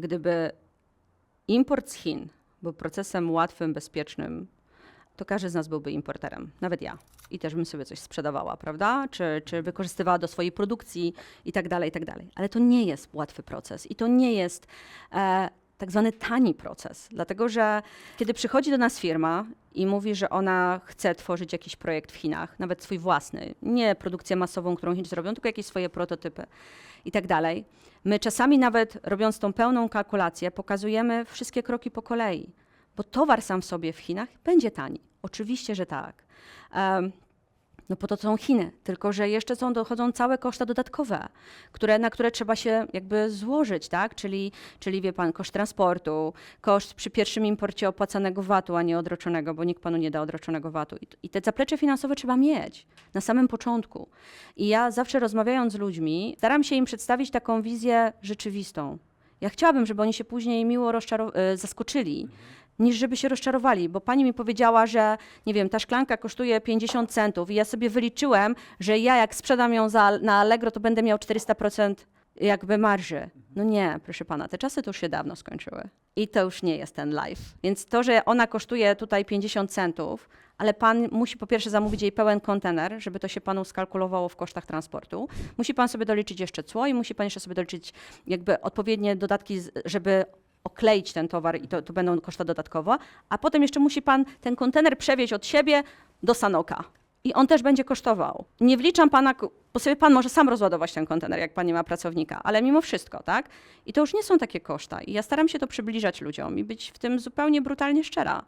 gdyby import z Chin był procesem łatwym, bezpiecznym, to każdy z nas byłby importerem, nawet ja. I też bym sobie coś sprzedawała, prawda? Czy, czy wykorzystywała do swojej produkcji i tak dalej, i tak dalej. Ale to nie jest łatwy proces i to nie jest e, tak zwany tani proces, dlatego że kiedy przychodzi do nas firma i mówi, że ona chce tworzyć jakiś projekt w Chinach, nawet swój własny, nie produkcję masową, którą Chińczycy robią, tylko jakieś swoje prototypy i tak dalej. My czasami nawet robiąc tą pełną kalkulację, pokazujemy wszystkie kroki po kolei, bo towar sam w sobie w Chinach będzie tani. Oczywiście, że tak. Em, no po to są Chiny, tylko że jeszcze są, dochodzą całe koszta dodatkowe, które, na które trzeba się jakby złożyć, tak? Czyli, czyli wie pan, koszt transportu, koszt przy pierwszym imporcie opłacanego VAT-u, a nie odroczonego, bo nikt panu nie da odroczonego VAT-u. I, I te zaplecze finansowe trzeba mieć na samym początku. I ja zawsze rozmawiając z ludźmi, staram się im przedstawić taką wizję rzeczywistą. Ja chciałabym, żeby oni się później miło e, zaskoczyli, niż żeby się rozczarowali, bo pani mi powiedziała, że nie wiem, ta szklanka kosztuje 50 centów i ja sobie wyliczyłem, że ja jak sprzedam ją za, na Allegro, to będę miał 400% jakby marży. No nie, proszę pana, te czasy to już się dawno skończyły. I to już nie jest ten life. Więc to, że ona kosztuje tutaj 50 centów, ale pan musi po pierwsze zamówić jej pełen kontener, żeby to się panu skalkulowało w kosztach transportu. Musi pan sobie doliczyć jeszcze cło i musi pan jeszcze sobie doliczyć jakby odpowiednie dodatki, żeby okleić ten towar i to, to będą koszta dodatkowo, a potem jeszcze musi pan ten kontener przewieźć od siebie do Sanoka. I on też będzie kosztował. Nie wliczam pana, bo sobie pan może sam rozładować ten kontener, jak pan nie ma pracownika, ale mimo wszystko, tak? I to już nie są takie koszta. I ja staram się to przybliżać ludziom i być w tym zupełnie brutalnie szczera.